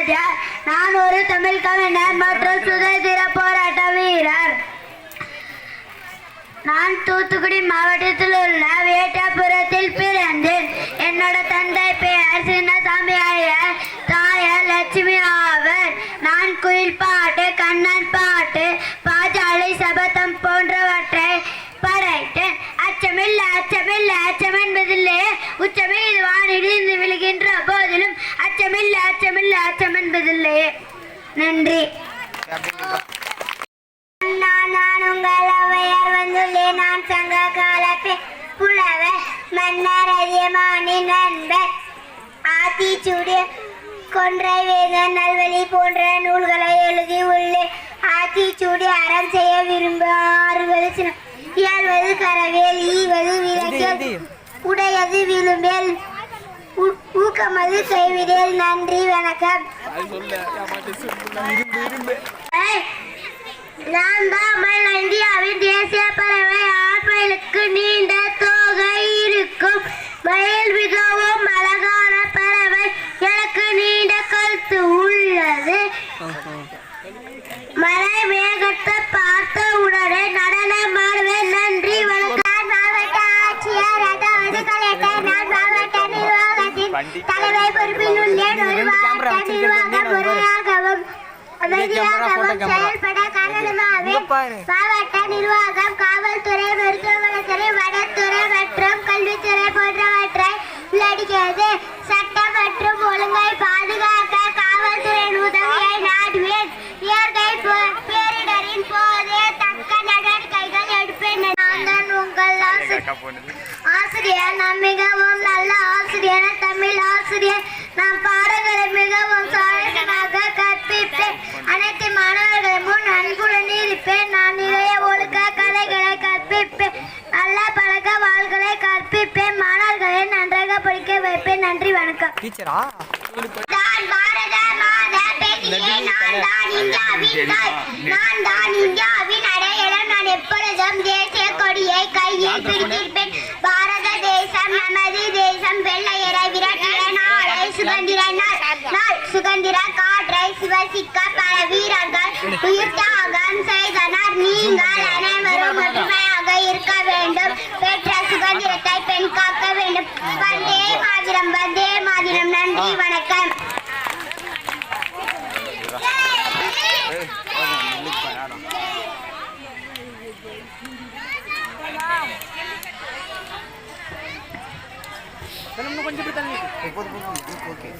காமராஜர் நான் ஒரு தமிழ் கவிஞர் மற்றும் சுதந்திர போராட்ட வீரர். நான் தூத்துக்குடி மாவட்டத்தில் உள்ள வேட்டாபுரத்தில் பிறந்தேன். என்னோட தந்தை பெயர் சின்னசாமி ஐயர் தாயார் லட்சுமி ஆவர். நான் குயில் பாட்டு கண்ணன் பாட்டு பாஜாலை சபதம் போன்றவற்றை படைத்தேன். அச்சமில்லை அச்சமில்லை அச்சம் என்பதில்லை. உச்சமே இது வானிடிந்து விழுகின்ற நன்றி. நான் உங்கள் ஔவையார் வந்துள்ளேன் நான் சங்க காலப்பே புலவர் மன்னர் அதியமானி நண்பர். ஆத்திச்சூடிய கொன்றை வேதன் நல்வழி போன்ற நூல்களை எழுதி உள்ளேன் ஆத்திச்சூடி அறம் செய்ய விரும்ப ஆறுவது சினம் இயல்வது கரவேல் ஈவது விளக்கேல் உடையது விழும்பேல் ஊக்கமது கைவிடேல் நன்றி வணக்கம். நான் தான் இந்தியாவின் தேசிய பறவை ஆண்மயிலுக்கு நீண்ட தோகை இருக்கும். மயில் மிகவும் அழகான பறவை. எனக்கு நீண்ட கழுத்து உள்ளது. தலைமை பொறுப்பில் உள்ளேன் ஒரு மாவட்ட நிர்வாகம் முறையாகவும் அமைதியாகவும் செயல்பட காரணமாகவே மாவட்ட நிர்வாகம் காவல்துறை ஆசிரியர் ஆசிரியர் நான் மிகவும் நல்ல ஆசிரியர் தமிழ் ஆசிரியர். நான் பாடங்களை மிகவும் சாதகமாக கற்பிப்பேன். அனைத்து மாணவர்கள் முன் அன்புடன் இருப்பேன். நான் நிறைய ஒழுக்க கதைகளை கற்பிப்பேன். நல்ல பழக்க வாழ்களை கற்பிப்பேன். மாணவர்களை நன்றாக படிக்க வைப்பேன். நன்றி வணக்கம். டீச்சரா நான் பாரத மாதா பாரத தேசம் நமது தேசம் வெள்ளையரை விரட்டிய நாளை சுதந்திர நாள் நாள் சுதந்திர காற்றை சுவசிக்க பல வீரர்கள் உயிர் தியாகம் இன்னும் கொஞ்சம் இப்படி தள்ளி போதும் போதும் ஓகே